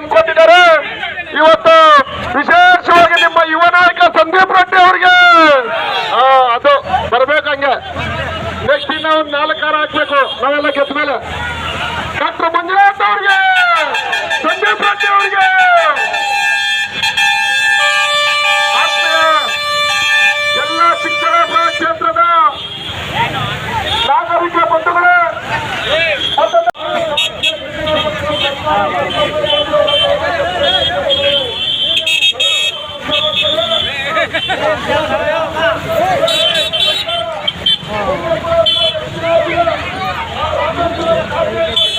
ಹಮ್ಮಿಕೊಂಡಿದ್ದಾರೆ ಇವತ್ತು ವಿಶೇಷವಾಗಿ ನಿಮ್ಮ ಯುವ ನಾಯಕ ಸಂದೀಪ್ ರೆಡ್ಡಿ ಅವರಿಗೆ. ಅದು ಬರ್ಬೇಕಂಗೆ. ನೆಕ್ಸ್ಟ್ ಇನ್ನ ಒಂದ್ ನಾಲ್ಕಾರ ಕಾರ ಹಾಕ್ಬೇಕು. ನಾವೆಲ್ಲ ಗೆದ್ದ ಮೇಲೆ. ಡಾಕ್ಟರ್ ಮಂಜುನಾಥ್ ಅವ್ರಿಗೆ. Thank you.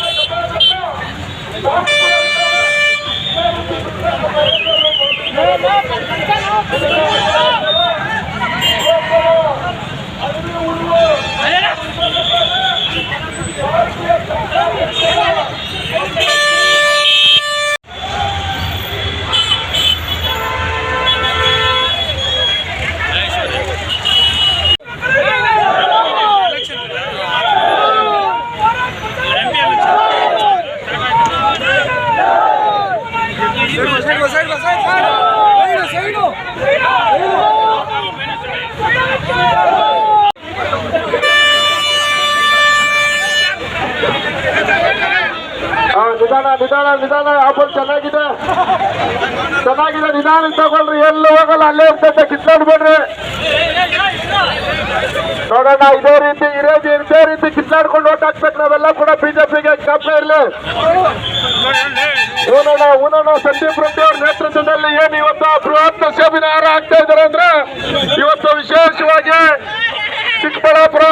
ನಿಧಾನ ನಿಧಾನ ನಿಧಾನ. ಆಪಲ್ ಚೆನ್ನಾಗಿದೆ. ಚೆನ್ನಾಗಿದೆ. ನಿಧಾನ ತಗೊಳ್ರಿ. ಎಲ್ಲಿ ಹೋಗಲ್ಲ. ಅಲ್ಲೇ ಇರ್ತೈತೆ. ಕಿತ್ಲಾಡ್ಬೇಡ್ರಿ ನೋಡೋಣ ಇದೇ ರೀತಿ, ಇದೇ ಇದೇ ರೀತಿ ಕಿತ್ಲಾಡ್ಕೊಂಡು ಓಟ್ ಹಾಕ್ಬೇಕು ನಾವೆಲ್ಲ ಕೂಡ ಬಿಜೆಪಿಗೆ ಕಾಪೆ ಇರಲಿ. ಊನೋಣ ಊನೋಣ ಸಂದೀಪ್ ರೆಡ್ಡಿ ಅವ್ರ ನೇತೃತ್ವದಲ್ಲಿ ಏನು ಇವತ್ತು ಬೃಹತ್ ಸೆಮಿನಾರ್ ಆಗ್ತಾ ಇದ್ದಾರೆ ಅಂದ್ರೆ ಇವತ್ತು ವಿಶೇಷವಾಗಿ ಚಿಕ್ಕಬಳ್ಳಾಪುರ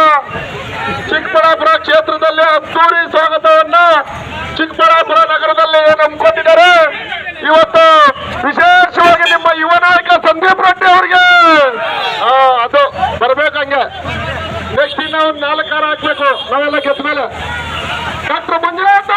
ಚಿಕ್ಕಬಳ್ಳಾಪುರ ಕ್ಷೇತ್ರದಲ್ಲಿ ಅದ್ದೂರಿ ಸ್ವಾಗತವನ್ನ ಚಿಕ್ಕಬಳ್ಳಾಪುರ ನಗರದಲ್ಲಿ ಏನು ಹಮ್ಮಿಕೊಂಡಿದ್ದಾರೆ ಇವತ್ತು ಎಷ್ಟಿನ ಒಂದು ನಾವು ನಾಲ್ಕಾರ ಹಾಕ್ಬೇಕು ನಾವೆಲ್ಲ ಗೆದ್ದ ಮೇಲೆ. ಡಾಕ್ಟರ್ ಮಂಜುನಾಥ